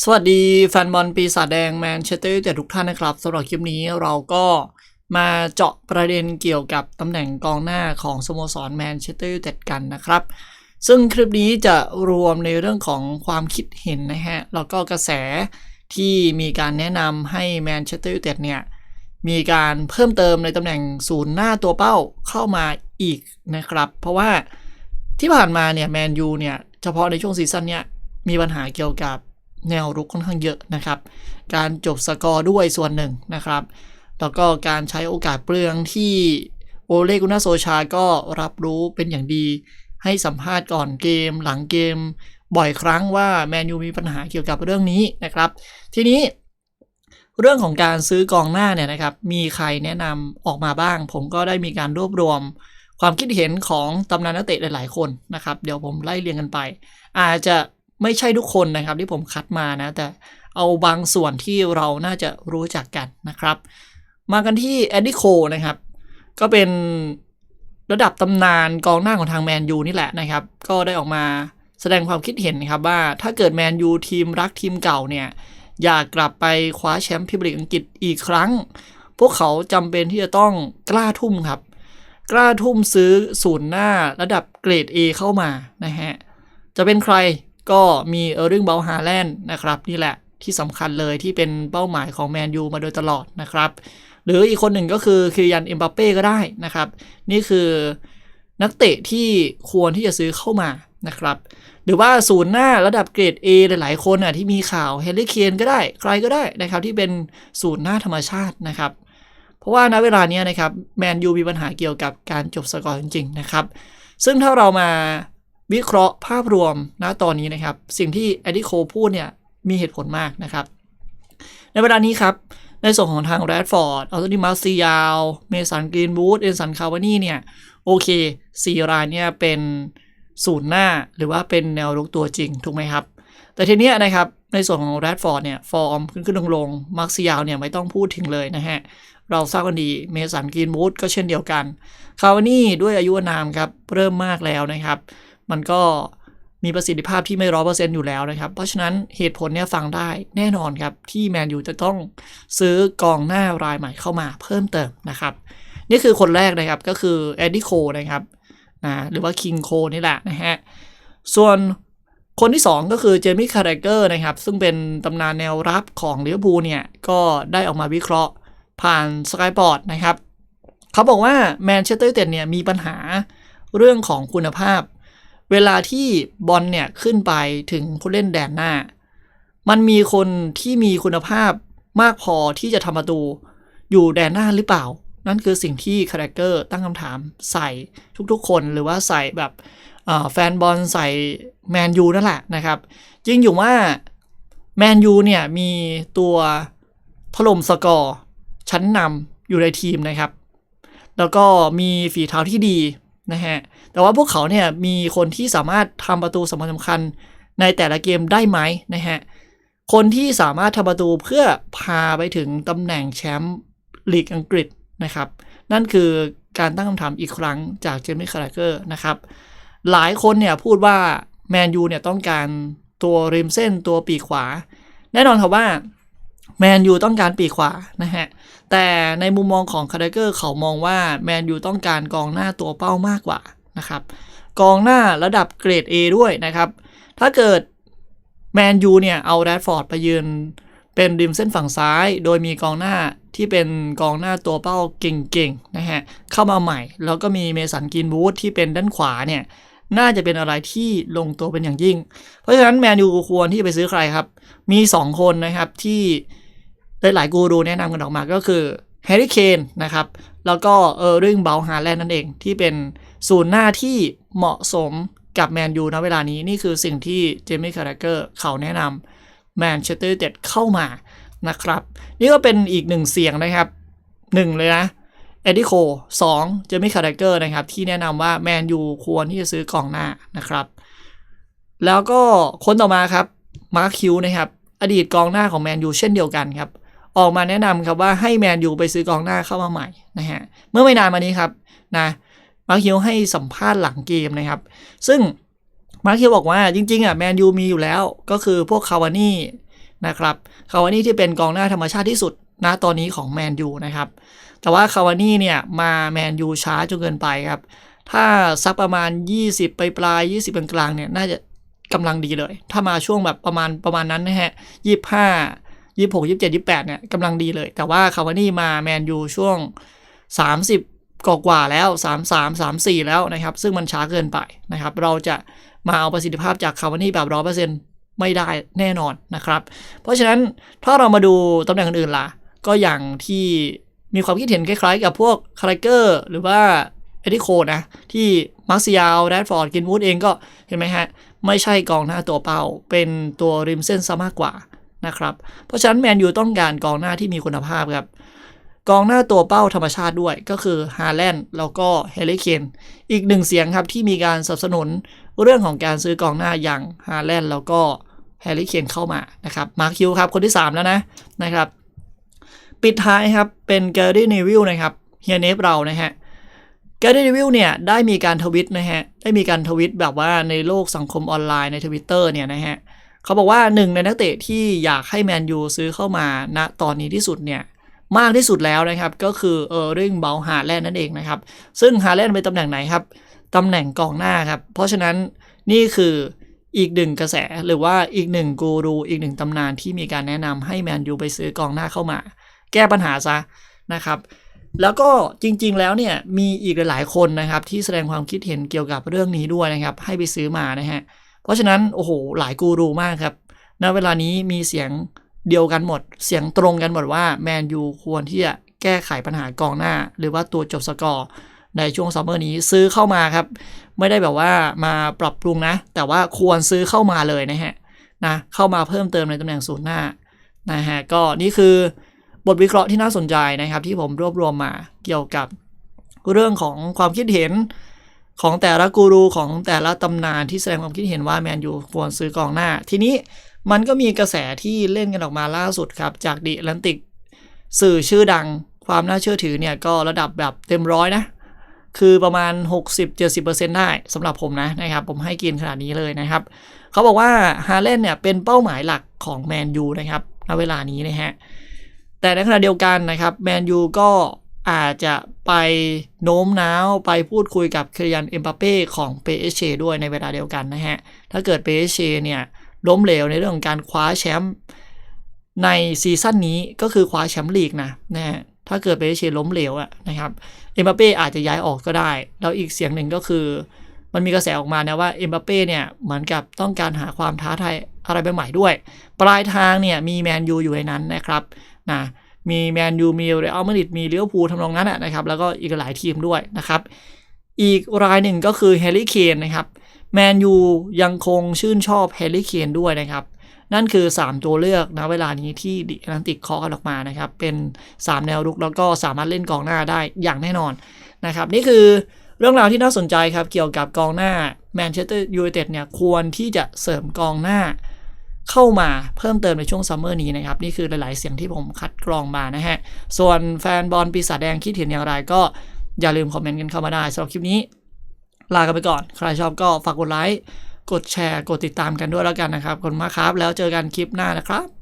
สวัสดีแฟนบอลปีศาจแดงแมนเชสเตอร์ยูไนเต็ดทุกท่านนะครับสำหรับคลิปนี้เราก็มาเจาะประเด็นเกี่ยวกับตำแหน่งกองหน้าของสโมสรแมนเชสเตอร์ยูไนเต็ดกันนะครับ ซึ่งคลิปนี้จะรวมในเรื่องของความคิดเห็นนะฮะ แล้วก็กระแสที่มีการแนะนำให้แมนเชสเตอร์ยูไนเต็ดเนี่ย มีการเพิ่มเติมในตำแหน่งศูนย์หน้าตัวเป้าเข้ามาอีกนะครับ เพราะว่าที่ผ่านมาเนี่ยแมนยูเนี่ยเฉพาะในช่วงซีซั่นเนี่ยมีปัญหาเกี่ยวกับ แนวรุกค่อนข้างเยอะนะครับ การจบสกอร์ด้วยส่วนหนึ่งนะครับ แล้วก็การใช้โอกาสเปลืองที่โอเลกุนาโซชาก็รับรู้เป็นอย่างดี ให้สัมภาษณ์ก่อนเกม หลังเกม บ่อยครั้งว่าแมนยูมีปัญหาเกี่ยวกับเรื่องนี้นะครับ ทีนี้เรื่องของการซื้อกองหน้าเนี่ยนะครับ มีใครแนะนำออกมาบ้าง ผมก็ได้มีการรวบรวม ความคิดเห็นของตำนานนักเตะหลาย ๆ คนนะครับ เดี๋ยวผมไล่เรียงกันไป อาจจะ ไม่ใช่ทุกคนนะครับที่ผมคัดมานะ แต่เอาบางส่วนที่เราน่าจะรู้จักกันนะครับ มากันที่แอดดิโคนะครับ ก็เป็นระดับตำนานกองหน้าของทางแมนยูนี่แหละนะครับ ก็ได้ออกมาแสดงความคิดเห็นนะครับว่าถ้าเกิดแมนยูทีมรักทีมเก่าเนี่ย อยากกลับไปคว้าแชมป์พรีเมียร์ลีกอังกฤษอีกครั้ง พวกเขาจำเป็นที่จะต้องกล้าทุ่มครับ กล้าทุ่มซื้อศูนย์หน้าระดับเกรด A เข้ามานะฮะจะเป็นใคร ก็มีเออร์ริงเบลฮาแลนด์นะครับ นี่แหละที่สำคัญเลยที่เป็นเป้าหมายของแมนยูมาโดยตลอดนะครับ หรืออีกคนหนึ่งก็คือคิริยันเอ็มบัปเป้ก็ได้นะครับ นี่คือนักเตะที่ควรที่จะซื้อเข้ามานะครับ หรือว่าศูนย์หน้าระดับเกรด A หลายๆคนอะที่มีข่าวเฮนรี่เคนก็ได้ ใครก็ได้นะครับที่เป็นศูนย์หน้าธรรมชาตินะครับเพราะว่าณเวลานี้นะครับแมนยูมีปัญหาเกี่ยวกับการจบสกอร์จริง ๆ นะครับ ซึ่งถ้าเรามา วิเคราะห์ภาพรวมณตอนนี้นะครับ สิ่งที่แอดดิโคพูดเนี่ยมีเหตุผลมากนะครับ ในเวลานี้ครับ ในส่วนของทางแรดฟอร์ดอัลตติมาซียาวเมสันกรีนบูธเอนสันคาวานี่เนี่ย โอเคสี่รายเนี่ยเป็นศูนย์หน้าหรือว่าเป็นแนวรุกตัวจริง ถูกไหมครับ แต่ทีเนี้ยนะครับ ในส่วนของแรดฟอร์ดเนี่ย ฟอร์มขึ้นขึ้นลงลงมาร์คซิยาวเนี่ยไม่ต้องพูดถึงเลยนะฮะ เราทราบกันดีเมสันกรีนบูธก็เช่นเดียวกันคาวานี่ด้วยอายุนามครับ เริ่มมากแล้วนะครับ มันก็มีประสิทธิภาพที่ไม่ร้อเปอร์เซ็นต์อยู่แล้วนะครับ เพราะฉะนั้นเหตุผลเนี่ยฟังได้แน่นอนครับ ที่แมนยูจะต้องซื้อกองหน้ารายใหม่เข้ามาเพิ่มเติมนะครับ นี่คือคนแรกนะครับก็คือเอ็ดดี้โคนะครับนะหรือว่าคิงโคนี่แหละนะฮะ ส่วนคนที่ 2 ก็คือเจมี่คาร์เกอร์นะครับ ซึ่งเป็นตำนานแนวรับของลิเวอร์พูลเนี่ย ก็ได้ออกมาวิเคราะห์ผ่านสกายบอร์ดนะครับ เขาบอกว่าแมนเชสเตอร์ยูไนเต็ดเนี่ยมีปัญหาเรื่องของคุณภาพ เวลาที่บอลเนี่ยขึ้นไปถึงผู้เล่นแดนหน้า มันมีคนที่มีคุณภาพมากพอที่จะทำประตูอยู่แดนหน้าหรือเปล่า นั่นคือสิ่งที่คาแรคเกอร์ตั้งคำถามใส่ทุกๆ คนหรือว่าใส่แบบแฟนบอลใส่แมนยูนั่นแหละนะครับ จริงอยู่ว่าแมนยูเนี่ยมีตัวถล่มสกอร์ชั้นนำอยู่ในทีมนะครับ แล้วก็มีฝีเท้าที่ดี นะฮะ แต่ว่าพวกเขาเนี่ยมีคนที่สามารถทำประตูสำคัญสำคัญในแต่ละเกมได้ไหมนะฮะ คนที่สามารถทำประตูเพื่อพาไปถึงตำแหน่งแชมป์ลีกอังกฤษนะครับ นั่นคือการตั้งคำถามอีกครั้งจากเจมี่คาร์เกอร์นะครับ หลายคนเนี่ยพูดว่าแมนยูเนี่ยต้องการตัวริมเส้นตัวปีกขวา แน่นอนครับว่าแมนยูต้องการปีกขวานะฮะ แต่ในมุมมองของคาร์เกอร์เขามองว่าแมนยูต้องการกองหน้าตัวเป้ามากกว่านะครับกองหน้าระดับเกรด A ด้วยนะครับ ถ้าเกิดแมนยูเนี่ยเอาแรดฟอร์ดไปยืนเป็นริมเส้นฝั่งซ้าย โดยมีกองหน้าที่เป็นกองหน้าตัวเป้าเก่งๆนะฮะเข้ามาใหม่ แล้วก็มีเมสันกินบูธที่เป็นด้านขวาเนี่ยน่าจะเป็นอะไรที่ลงตัวเป็นอย่างยิ่ง เพราะฉะนั้นแมนยูควรที่จะไปซื้อใครครับ มี 2 คนนะครับที่ หลายๆกูรูแนะนำกันออกมาก็คือแฮร์รี่เคนนะครับ แล้วก็เออร์ริงเบลฮาแลนด์นั่นเองที่เป็นศูนย์หน้าที่เหมาะสมกับแมนยูณเวลานี้นี่คือสิ่งที่เจมี่คาร์เกอร์เขาแนะนำแมนเชสเตอร์ยูไนเต็ดเข้ามานะครับ นี่ก็เป็นอีกหนึ่งเสียงนะครับหนึ่งเลยนะเอ็ดดี้โคสองเจมี่คาร์เกอร์นะครับ ที่แนะนำว่าแมนยูควรที่จะซื้อกองหน้านะครับ แล้วก็คนต่อมาครับมาร์คคิวนะครับ อดีตกองหน้าของแมนยูเช่นเดียวกันครับ ออกมาแนะนำครับว่าให้แมนยูไปซื้อกองหน้าเข้ามาใหม่นะฮะเมื่อไม่นานมานี้ครับนะมาร์คิวให้สัมภาษณ์หลังเกมนะครับ ซึ่งมาร์คิวบอกว่าจริงๆอะแมนยูมีอยู่แล้วก็คือพวกคาวานี่นะครับคาวานี่ที่เป็นกองหน้าธรรมชาติที่สุดณตอนนี้ของแมนยูนะครับแต่ว่าคาวานี่เนี่ยมาแมนยูช้าจนเกินไปครับ ถ้าสักประมาณ 20 ไปปลาย 20 กลางๆเนี่ยน่าจะกำลังดีเลย ถ้ามาช่วงแบบประมาณประมาณนั้นนะฮะ 25 26 27 28เจ็ดยี่สิบแปดเนี่ยกำลังดีเลย แต่ว่าคาวานี่มาแมนยูช่วง30กว่ากว่าแล้ว33 34แล้วนะครับ ซึ่งมันช้าเกินไปนะครับ เราจะมาเอาประสิทธิภาพจากคาวานี่แบบ100%ไม่ได้แน่นอนนะครับ เพราะฉะนั้นถ้าเรามาดูตำแหน่งอื่นๆล่ะ ก็อย่างที่มีความคิดเห็นคล้ายๆ กับพวกคาร์เกอร์หรือว่าเอดิโคนะ ที่มาร์ซียลแรดฟอร์ดกินวูดเองก็เห็นไหมฮะ ไม่ใช่กองหน้าตัวเป้า เป็นตัวริมเส้นซะมากกว่า นะครับ เพราะฉะนั้นแมนยูต้องการกองหน้าที่มีคุณภาพครับ กองหน้าตัวเป้าธรรมชาติด้วยก็คือฮาแลนด์แล้วก็เฮลิเคนอีกหนึ่งเสียงครับที่มีการสนับสนุนเรื่องของการซื้อกองหน้าอย่างฮาแลนด์แล้วก็แฮร์รี่เคนเข้ามานะครับ มาร์คิวครับ คนที่ 3 แล้วนะนะครับ ปิดท้ายครับ เป็นแกรี่เนวิลนะครับเฮียเนฟเรานะฮะแกรี่เนวิลเนี่ย ได้มีการทวิตนะฮะ ได้มีการทวิตแบบว่าในโลกสังคมออนไลน์ในทวิตเตอร์เนี่ยนะฮะ เขาบอกว่าหนึ่งในนักเตะที่อยากให้แมนยูซื้อเข้ามาณตอนนี้ที่สุดเนี่ยมากที่สุดแล้วนะครับ ก็คือเออร์ริงเบลฮาแลนด์นั่นเองนะครับ ซึ่งฮาแลนด์เป็นตำแหน่งไหนครับตำแหน่งกองหน้าครับ เพราะฉะนั้นนี่คืออีกหนึ่งกระแสหรือว่าอีกหนึ่งกูรูอีกหนึ่งตำนานที่มีการแนะนำให้แมนยูไปซื้อกองหน้าเข้ามา แก้ปัญหาซะนะครับ แล้วก็จริงๆแล้วเนี่ยมีอีกหลายๆคนนะครับที่แสดงความคิดเห็นเกี่ยวกับเรื่องนี้ด้วยนะครับ ให้ไปซื้อมานะฮะเพราะฉะนั้นโอ้โหหลายกูรูมากครับณเวลานี้มีเสียงเดียวกันหมด เสียงตรงกันหมดว่าแมนยูควรที่จะแก้ไขปัญหากองหน้า หรือว่าตัวจบสกอร์ในช่วงซัมเมอร์นี้ซื้อเข้ามาครับ ไม่ได้แบบว่ามาปรับปรุงนะ แต่ว่าควรซื้อเข้ามาเลยนะฮะนะเข้ามาเพิ่มเติมในตำแหน่งศูนย์หน้านะฮะก็นี่คือบทวิเคราะห์ที่น่าสนใจนะครับ ที่ผมรวบรวมมาเกี่ยวกับเรื่องของความคิดเห็น ของแต่ละกูรูของแต่ละตำนานที่แสดงความคิดเห็นว่าแมนยูควรซื้อกองหน้า ทีนี้มันก็มีกระแสที่เล่นกันออกมาล่าสุดครับ จากดิแลนติก สื่อชื่อดังความน่าเชื่อถือเนี่ยก็ระดับแบบเต็มร้อยนะ คือประมาณ 60-70%ได้สำหรับผมนะนะครับ ผมให้เกินขนาดนี้เลยนะครับ เขาบอกว่าฮาเลนเนี่ยเป็นเป้าหมายหลักของแมนยูนะครับณเวลานี้นะฮะแต่ในขณะเดียวกันนะครับแมนยูก็ อาจจะไปโน้มน้าวไปพูดคุยกับเคลียนเอ็มบัปเป้ของเปเชด้วยในเวลาเดียวกันนะฮะ ถ้าเกิดเปเชเนี่ยล้มเหลวในเรื่องของการคว้าแชมป์ในซีซั่นนี้ก็คือคว้าแชมป์ลีกนะนะฮะถ้าเกิดเปเชล้มเหลวอะนะครับเอ็มบัปเป้อาจจะย้ายออกก็ได้ แล้วอีกเสียงหนึ่งก็คือ มันมีกระแสออกมานะว่าเอ็มบัปเป้เนี่ยเหมือนกับต้องการหาความท้าทายอะไรใหม่ๆด้วย ปลายทางเนี่ยมีแมนยูอยู่ในนั้นนะครับนะ มีแมนยูมีเรอัลมาดริดมีเลิเวอร์พูทำนองนั้นนะครับ แล้วก็อีกหลายทีมด้วยนะครับ อีกรายหนึ่งก็คือแฮร์รี่เคนนะครับแมนยูยังคงชื่นชอบแฮร์รี่เคนด้วยนะครับนั่นคือ 3 ตัวเลือกนะเวลานี้ที่ดิแอตแลนติกเคาะกันออกมานะครับ เป็น 3 แนวรุกแล้วก็สามารถเล่นกองหน้าได้อย่างแน่นอนนะครับ นี่คือเรื่องราวที่น่าสนใจครับ เกี่ยวกับกองหน้าแมนเชสเตอร์ยูไนเต็ดเนี่ยควรที่จะเสริมกองหน้า เข้ามาเพิ่มเติมในช่วงซัมเมอร์นี้นะครับ นี่คือหลาย ๆ เสียงที่ผมคัดกรองมานะฮะ ส่วนแฟนบอลปีศาจแดงคิดเห็นอย่างไรก็อย่าลืมคอมเมนต์กันเข้ามาได้สำหรับคลิปนี้ ลากันไปก่อน ใครชอบก็ฝากกดไลค์กดแชร์ กดติดตามกันด้วยแล้วกันนะครับขอบคุณมากครับ แล้วเจอกันคลิปหน้านะครับ